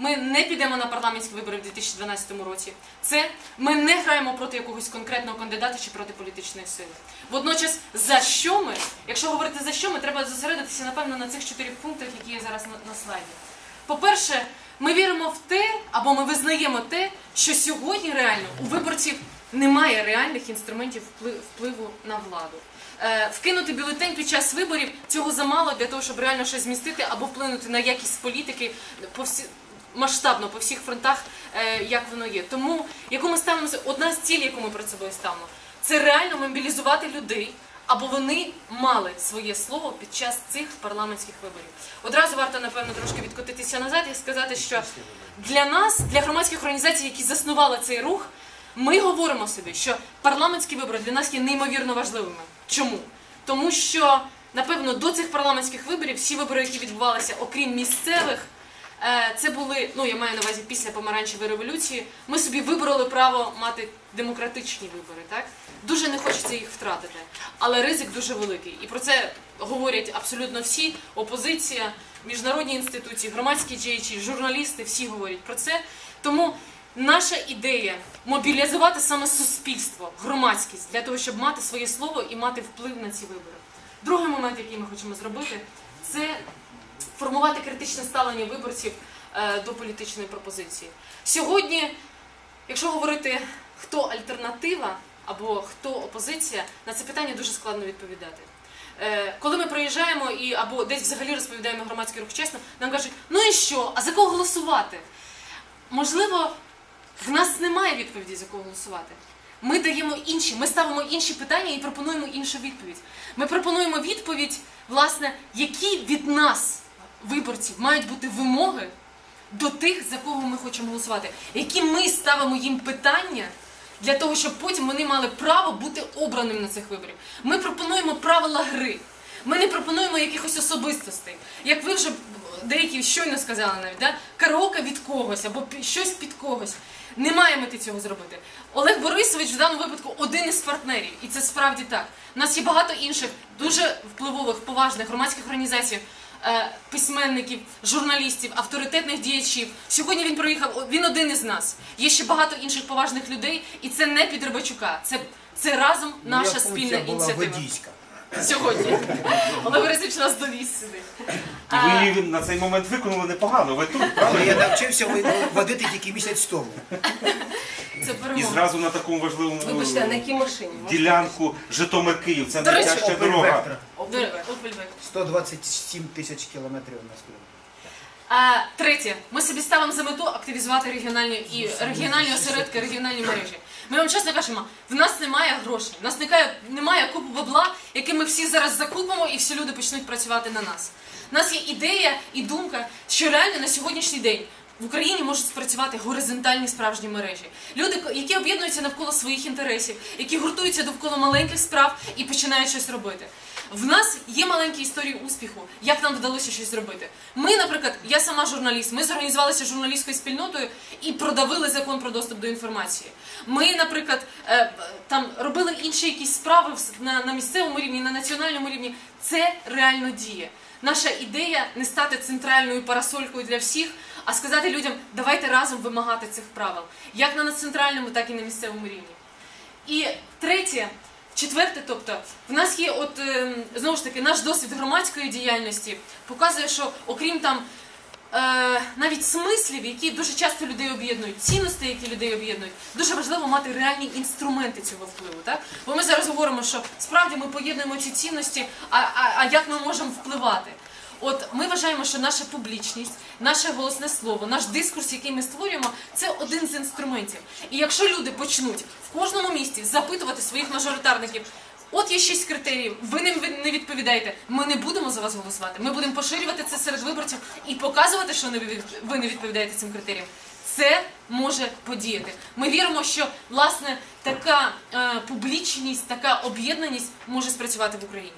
ми не підемо на парламентські вибори в 2012 році. Це ми не граємо проти якогось конкретного кандидата чи проти політичної сили. Водночас, за що ми, якщо говорити за що ми, треба зосередитися напевно на цих чотирьох пунктах, які є зараз на, слайді. По-перше, ми віримо в те, або ми визнаємо те, що сьогодні реально у виборців немає реальних інструментів впли- впливу на владу. Е, Вкинути бюлетень під час виборів цього замало для того, щоб реально щось змістити або вплинути на якість політики масштабно по всіх фронтах, е, як воно є. Тому яку ми ставимо одна з цілей, яку ми перед собою ставимо, це реально мобілізувати людей. Або вони мали своє слово під час цих парламентських виборів. Одразу варто, напевно, трошки відкотитися назад і сказати, що для нас, для громадських організацій, які заснували цей рух, ми говоримо собі, що парламентські вибори для нас є неймовірно важливими. Чому? Тому що, напевно, до цих парламентських виборів всі вибори, які відбувалися, окрім місцевих, це були, ну я маю на увазі після помаранчевої революції. Ми собі вибороли право мати демократичні вибори. Так дуже не хочеться їх втратити, але ризик дуже великий. І про це говорять абсолютно всі: опозиція, міжнародні інституції, громадські діячі, журналісти, всі говорять про це. Тому наша ідея мобілізувати саме суспільство, громадськість для того, щоб мати своє слово і мати вплив на ці вибори. Другий момент, який ми хочемо зробити, це формувати критичне ставлення виборців е, до політичної пропозиції. Сьогодні, якщо говорити, хто альтернатива або хто опозиція, на це питання дуже складно відповідати. Е, Коли ми приїжджаємо і або десь взагалі розповідаємо громадський рух чесно, нам кажуть, ну і що, а за кого голосувати? Можливо, в нас немає відповіді, за кого голосувати. Ми даємо інші, ми ставимо інші питання і пропонуємо іншу відповідь. Ми пропонуємо відповідь, власне, які від нас, виборців, мають бути вимоги до тих, за кого ми хочемо голосувати, які ми ставимо їм питання для того, щоб потім вони мали право бути обраним на цих виборів. Ми пропонуємо правила гри. Ми не пропонуємо якихось особистостей. Як ви вже деякі щойно сказали навіть, да? караоке від когось або щось під когось. Немає мети цього зробити. Олег Борисович в даному випадку один із партнерів, і це справді так. У нас є багато інших дуже впливових, поважних громадських організацій, письменників, журналістів, авторитетних діячів. Сьогодні він приїхав, о, він один із нас. Є ще багато інших поважних людей, і це не під Рибачука. Це, це разом наша Моя спільна була ініціатива. водійська. Сьогодні. Олег Борисович нас довіз сюди. І ви її на цей момент виконали непогано. Ви тут, Але правда? я навчився водити тільки місяць тому. Це І зразу на такому важливому Вибачте, на якій машині? ділянку Житомир-Київ. Це найтяжча дорога. До-. 127 тисяч кілометрів у нас. А, третє, ми собі ставимо за мету активізувати регіональні і регіональні осередки, регіональні мережі. Ми вам чесно кажемо, в нас немає грошей, в нас немає, немає купу бабла, яке ми всі зараз закупимо і всі люди почнуть працювати на нас. У нас є ідея і думка, що реально на сьогоднішній день в Україні можуть спрацювати горизонтальні справжні мережі. Люди, які об'єднуються навколо своїх інтересів, які гуртуються довкола маленьких справ і починають щось робити. В нас є маленькі історії успіху, як нам вдалося щось зробити. Ми, наприклад, я сама журналіст, ми зорганізувалися журналістською спільнотою і продавили закон про доступ до інформації. Ми, наприклад, е, там робили інші якісь справи на місцевому рівні, на національному рівні. Це реально діє. Наша ідея не стати центральною парасолькою для всіх, а сказати людям, давайте разом вимагати цих правил, як на центральному, так і на місцевому рівні. І третє, четверте, тобто, в нас є, от е, знову ж таки, наш досвід громадської діяльності показує, що окрім там е, навіть смислів, які дуже часто людей об'єднують, цінностей, які людей об'єднують, дуже важливо мати реальні інструменти цього впливу. Так? Бо ми зараз говоримо, що справді ми поєднуємо ці цінності, а, а, а як ми можемо впливати? От ми вважаємо, що наша публічність, наше голосне слово, наш дискурс, який ми створюємо, це один з інструментів. І якщо люди почнуть в кожному місті запитувати своїх мажоритарників, от є шість критеріїв, ви ви не відповідаєте, ми не будемо за вас голосувати. Ми будемо поширювати це серед виборців і показувати, що ви не відповідаєте цим критеріям. Це може подіяти. Ми віримо, що власне така е, публічність, така об'єднаність може спрацювати в Україні.